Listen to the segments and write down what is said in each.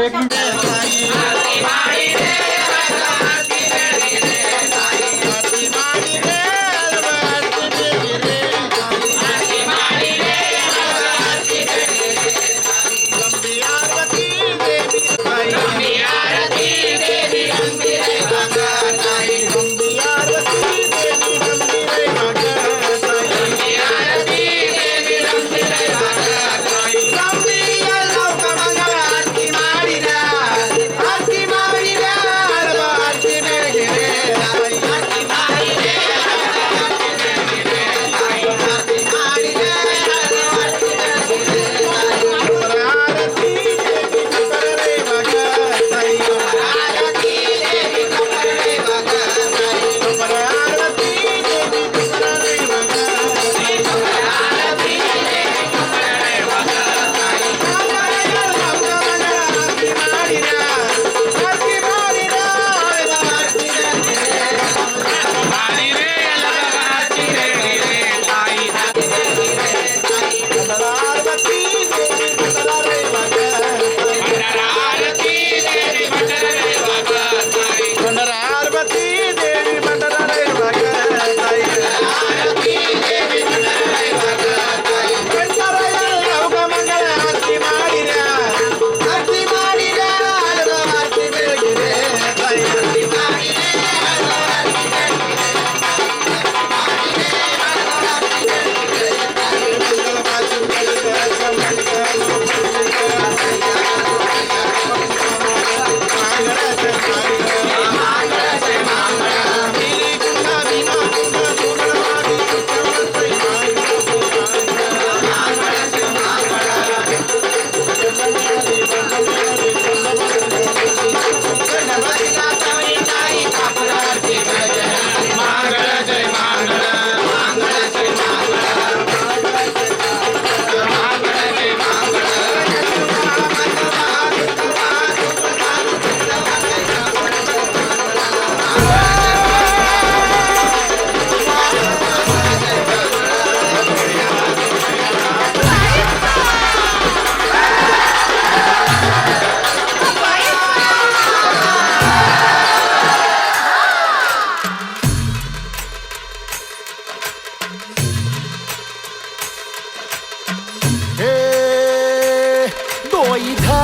American.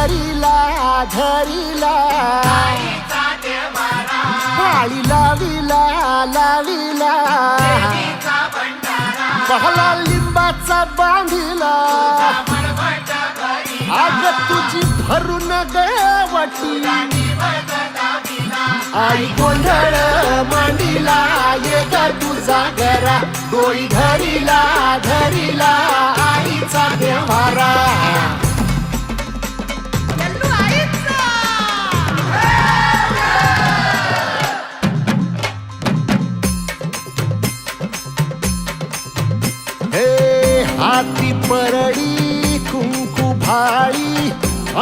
डोई धरिला. धरिला पाळी लाविला लाविला. पहला लिंबाचा बांधिला. आग तुझी भरून गवटी आई गोंधळ मांडीला ये ग तुझा घरा डोई धरिला धरिला. आईचा देवारा हाती परडी कुंकू भाळी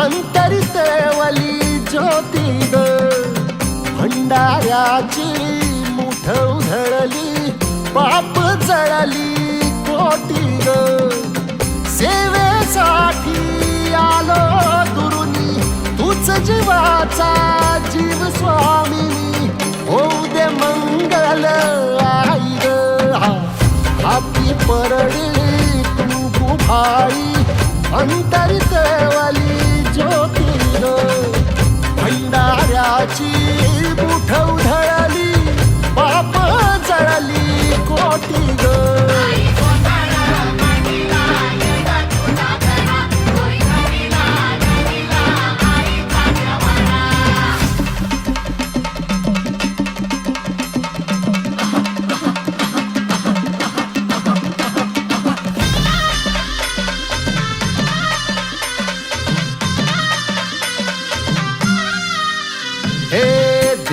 अंतरितवली ज्योती ग भंडाऱ्याची मुठ उधळली पाप जळली कोटी ग सेवेसाठी आलो दुरुनी तूच जीवाचा जीव स्वामी होऊ दे मंगल आई ग हाती परडी कुंकू भाई अंतरितवली ज्योती भंडाऱ्याची मुठ उधळली पाप जळली कोटी ग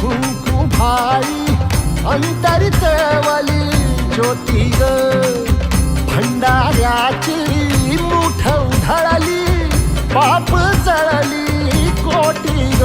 कुंकू भाई अंतरितवली ज्योती ग. भंडाऱ्याची मुठ उधळली पाप जळली कोटी ग.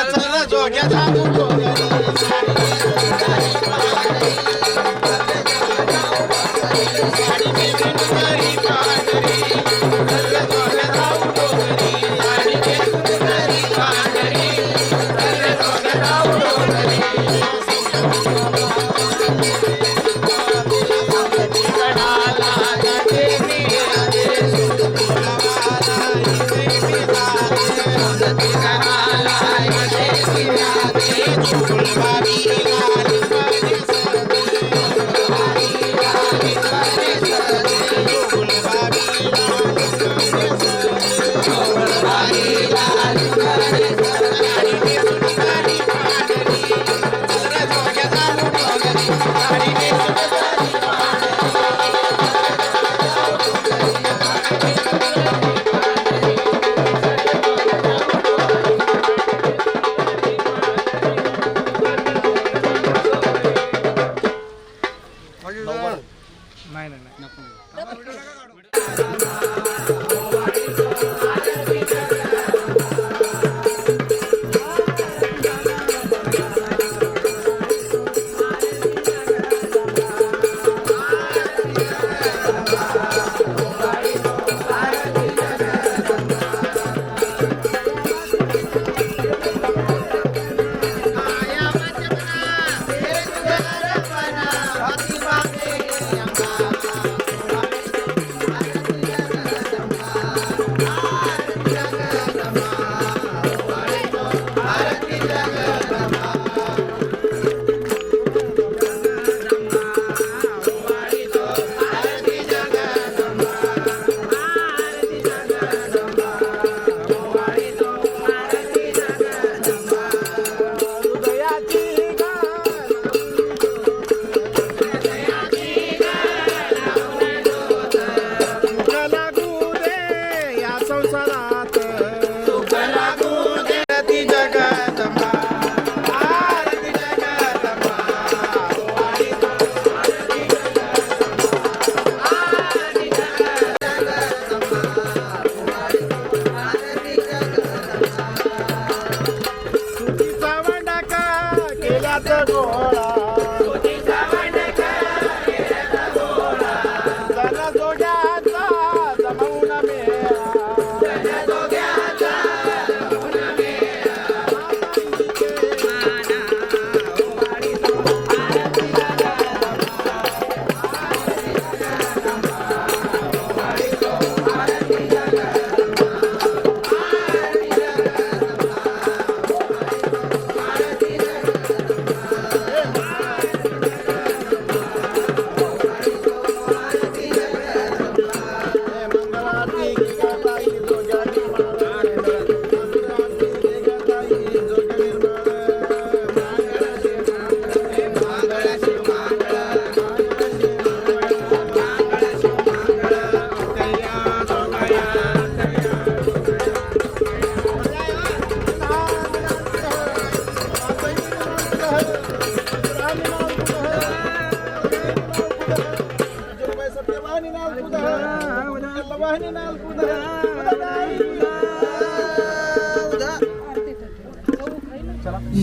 अरे चल ना जोग्याचा लागू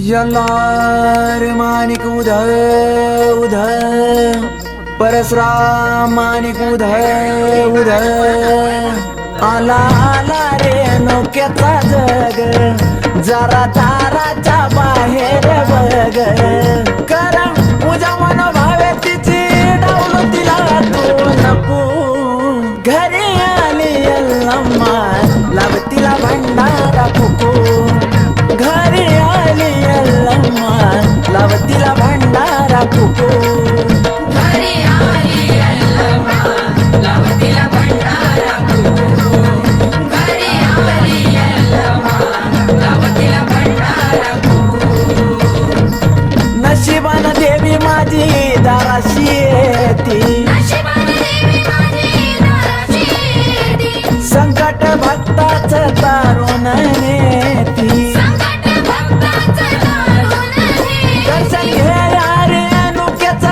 यल्लार मानिक उध उद परसराम माणिक उध उध आला आला रे नोक्याचा जग। जरा दाराच्या बाहेर बग कारण पूजा मनोभावे तिची डावलून तिला तू नको। घरी आली यल्लम्मा लावतीला तिला फुकू नशिबान देवी माझी दाराशी येती. संकट भक्ताच तारुण नेती. दर्शन घेया रे अनुक्याच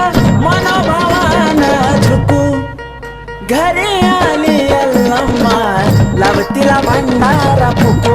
मनोभावान झुकू. घरी आली अल्लम्मा लावतीला भंडारा फुकू.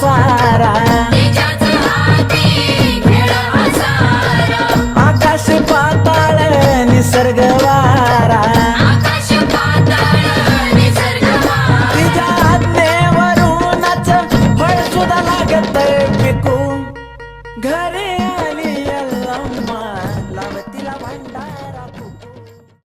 सारा आकाश पाताळ निसर्ग.